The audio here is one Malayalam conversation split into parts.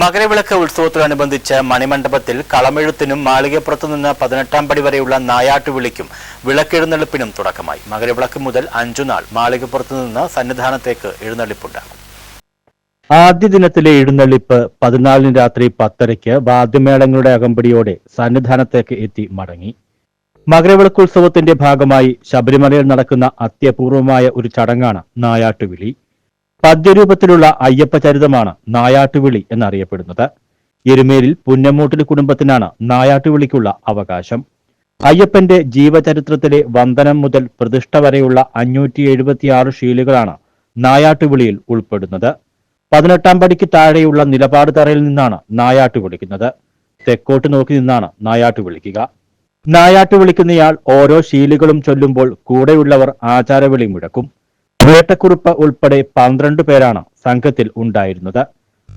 മകരവിളക്ക് ഉത്സവത്തോടനുബന്ധിച്ച് മണിമണ്ഡപത്തിൽ കളമെഴുത്തിനും മാളികപ്പുറത്തു നിന്ന് പതിനെട്ടാം പടി വരെയുള്ള നായാട്ടുവിളിക്കും വിളക്കെഴുന്നള്ളിപ്പിനും തുടക്കമായി. മകരവിളക്ക് മുതൽ അഞ്ചു നാൾ മാളികപ്പുറത്തു നിന്ന് സന്നിധാനത്തേക്ക് എഴുന്നള്ളിപ്പുണ്ടാകും. ആദ്യ ദിനത്തിലെ എഴുന്നള്ളിപ്പ് പതിനാലിന് രാത്രി പത്തരയ്ക്ക് വാദ്യമേളങ്ങളുടെ അകമ്പടിയോടെ സന്നിധാനത്തേക്ക് എത്തി മടങ്ങി. മകരവിളക്കുത്സവത്തിന്റെ ഭാഗമായി ശബരിമലയിൽ നടക്കുന്ന അത്യപൂർവമായ ഒരു ചടങ്ങാണ് നായാട്ടുവിളി. പദ്യരൂപത്തിലുള്ള അയ്യപ്പ ചരിതമാണ് നായാട്ടുവിളി എന്നറിയപ്പെടുന്നത്. എരുമേലിൽ പുന്നമൂട്ടിൽ കുടുംബത്തിനാണ് നായാട്ടുവിളിക്കുള്ള അവകാശം. അയ്യപ്പന്റെ ജീവചരിത്രത്തിലെ വന്ദനം മുതൽ പ്രതിഷ്ഠ വരെയുള്ള അഞ്ഞൂറ്റി എഴുപത്തിയാറ് ഷീലുകളാണ് നായാട്ടുവിളിയിൽ ഉൾപ്പെടുന്നത്. പതിനെട്ടാം പടിക്ക് താഴെയുള്ള നിലപാട് തറയിൽ നിന്നാണ് നായാട്ടു വിളിക്കുന്നത്. തെക്കോട്ട് നോക്കി നിന്നാണ് നായാട്ടു വിളിക്കുക. നായാട്ടു വിളിക്കുന്നയാൾ ഓരോ ശീലുകളും ചൊല്ലുമ്പോൾ കൂടെയുള്ളവർ ആചാരവിളി മുഴക്കും. വേട്ടക്കുറുപ്പ് ഉൾപ്പെടെ പന്ത്രണ്ട് പേരാണ് സംഘത്തിൽ ഉണ്ടായിരുന്നത്.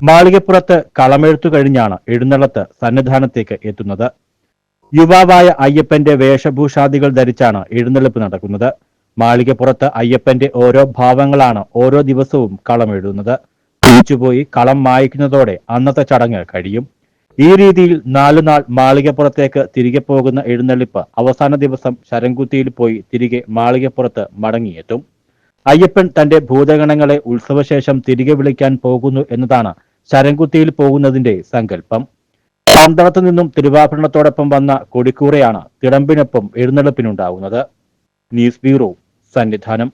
മാളികപ്പുറത്ത് കളമെഴുത്തു കഴിഞ്ഞാണ് എഴുന്നള്ളത്ത് സന്നിധാനത്തേക്ക് എത്തുന്നത്. യുവാവായ അയ്യപ്പന്റെ വേഷഭൂഷാദികൾ ധരിച്ചാണ് എഴുന്നള്ളിപ്പ് നടക്കുന്നത്. മാളികപ്പുറത്ത് അയ്യപ്പന്റെ ഓരോ ഭാവങ്ങളാണ് ഓരോ ദിവസവും കളമെഴുതുന്നത്. തിരിച്ചുപോയി കളം മായ്ക്കുന്നതോടെ അന്നത്തെ ചടങ്ങ് കഴിയും. ഈ രീതിയിൽ നാലു നാൾ മാളികപ്പുറത്തേക്ക് തിരികെ പോകുന്ന എഴുന്നള്ളിപ്പ് അവസാന ദിവസം ശരംകുത്തിയിൽ പോയി തിരികെ മാളികപ്പുറത്ത് മടങ്ങിയെത്തും. അയ്യപ്പൻ തന്റെ ഭൂതഗണങ്ങളെ ഉത്സവശേഷം തിരികെ വിളിക്കാൻ പോകുന്നു എന്നതാണ് ശരംകുത്തിയിൽ പോകുന്നതിന്റെ സങ്കല്പം. പന്തളത്തു നിന്നും തിരുവാഭരണത്തോടൊപ്പം വന്ന കൊടിക്കൂറയാണ് തിടമ്പിനൊപ്പം എഴുന്നള്ളിപ്പിനുണ്ടാവുന്നത്. News bureau Sannidhanam.